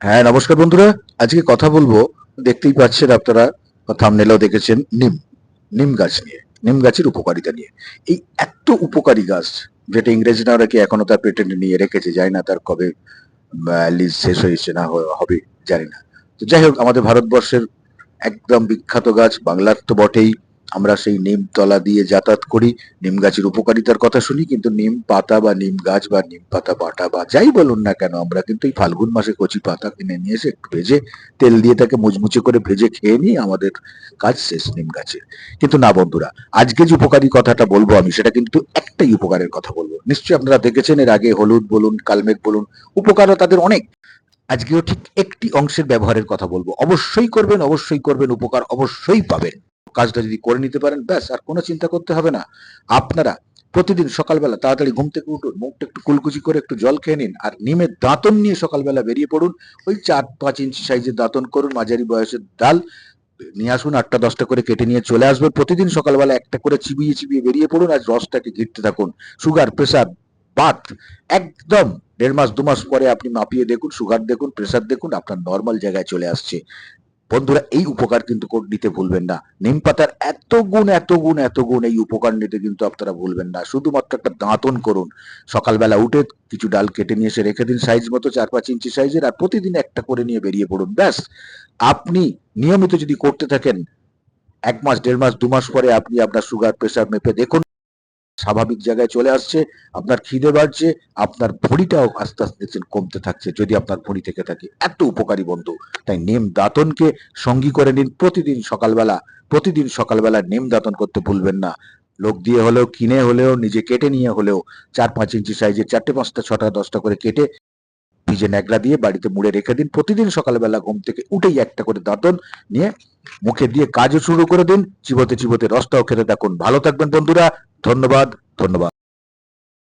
হ্যাঁ নমস্কার বন্ধুরা। আজকে কথা বলব, দেখতেই পাচ্ছেন আপনারা থামনেলেও দেখেছেন, নিম নিম গাছ নিয়ে, নিম গাছের উপকারিতা নিয়ে। এই এত উপকারী গাছ, যেটা ইংরেজরা নাকি এখনও তার পেটেন্ট নিয়ে রেখেছে, জানি না তার কবে লিজ শেষ হয়েছে না হবে, জানি না। তো যাই হোক, আমাদের ভারতবর্ষের একদম বিখ্যাত গাছ, বাংলার তো বটেই আমরা সেই নিম তলা দিয়ে যাতায়াত করি। নিম গাছের উপকারিতার কথা শুনি, কিন্তু নিম পাতা বা নিম গাছ বা নিম পাতা বাটা বা যাই বলুন না কেন, আমরা কিন্তু এই ফাল্গুন মাসে কচি পাতা কিনে নিয়ে এসে একটু ভেজে তেল দিয়ে তাকে মুচমুচে করে ভেজে খেয়ে নিই আমাদের কাজ শেষ নিম গাছের। কিন্তু না বন্ধুরা, আজকে যে উপকারী কথাটা বলব আমি, সেটা কিন্তু একটাই উপকারের কথা বলব। নিশ্চয়ই আপনারা দেখেছেন, এর আগে হলুদ বলুন, কালমেঘ বলুন, উপকারও তাদের অনেক। আজকেও ঠিক একটি অংশের ব্যবহারের কথা বলব। অবশ্যই করবেন অবশ্যই করবেন, উপকার অবশ্যই পাবেন। কাজটা যদি করে নিতে পারেন, ব্যাস, আর কোনো চিন্তা করতে হবে না। আপনারা প্রতিদিন সকালবেলা তাড়াতাড়ি ঘুম থেকে উঠুন, মুখটা একটু কুলকুচি করে একটু জল খেয়ে নিন, আর নিমের দাঁতন নিয়ে সকালবেলা বেরিয়ে পড়ুন, ওই চার পাঁচ ইঞ্চি সাইজের দাঁতন করুন, মাঝারি বয়সের ডাল, নিয়ে আসুন আটটা দশটা করে কেটে নিয়ে চলে আসবেন। প্রতিদিন সকালবেলা একটা করে চিবিয়ে চিবিয়ে বেরিয়ে পড়ুন, আর রসটাকে ঘিরতে থাকুন। সুগার, প্রেসার, বাত, একদম দেড় মাস, দু মাস পরে আপনি মাপিয়ে দেখুন, সুগার দেখুন, প্রেসার দেখুন, আপনার নর্মাল জায়গায় চলে আসছে। বন্ধুরা, এই উপকার কিন্তু নিতে ভুলবেন না। নিম পাতার এত গুণ এত গুণ এত গুণ এই উপকার নিতে কিন্তু আপনারা ভুলবেন না। শুধুমাত্র একটা দাঁতন করুন। সকালবেলা উঠে কিছু ডাল কেটে নিয়ে এসে রেখে দিন সাইজ মতো, চার পাঁচ ইঞ্চি সাইজের আর প্রতিদিন একটা করে নিয়ে বেরিয়ে পড়ুন। ব্যাস, আপনি নিয়মিত যদি করতে থাকেন, এক মাস, দেড় মাস, দু মাস পরে আপনি আপনার সুগার প্রেসার মেপে দেখুন স্বাভাবিক জায়গায় চলে আসছে, আপনার খিদে বাড়ছে, আপনার ভুঁড়িটাও আস্তে আস্তে দেখছেন কমতে থাকছে, যদি আপনার ভুঁড়ি থেকে থাকে। এত উপকারী বন্ধু। তাই নিম দাঁতনকে সঙ্গী করে নিন প্রতিদিন সকালবেলা প্রতিদিন সকালবেলা নিম দাঁতন করতে ভুলবেন না। লোক দিয়ে হলেও, কিনে হলেও, নিজে কেটে নিয়ে হলেও, চার পাঁচ ইঞ্চি সাইজের চারটে, পাঁচটা, ছটা, দশটা করে কেটে ভিজে ন্যাকড়া দিয়ে বাড়িতে মুড়ে রেখে দিন। প্রতিদিন সকালবেলা ঘুম থেকে উঠেই একটা করে দাঁতন নিয়ে মুখে দিয়ে কাজও শুরু করে দিন। চিবোতে চিবোতে রসটাও খেতে থাকুন। ভালো থাকবেন বন্ধুরা। ধন্যবাদ ধন্যবাদ।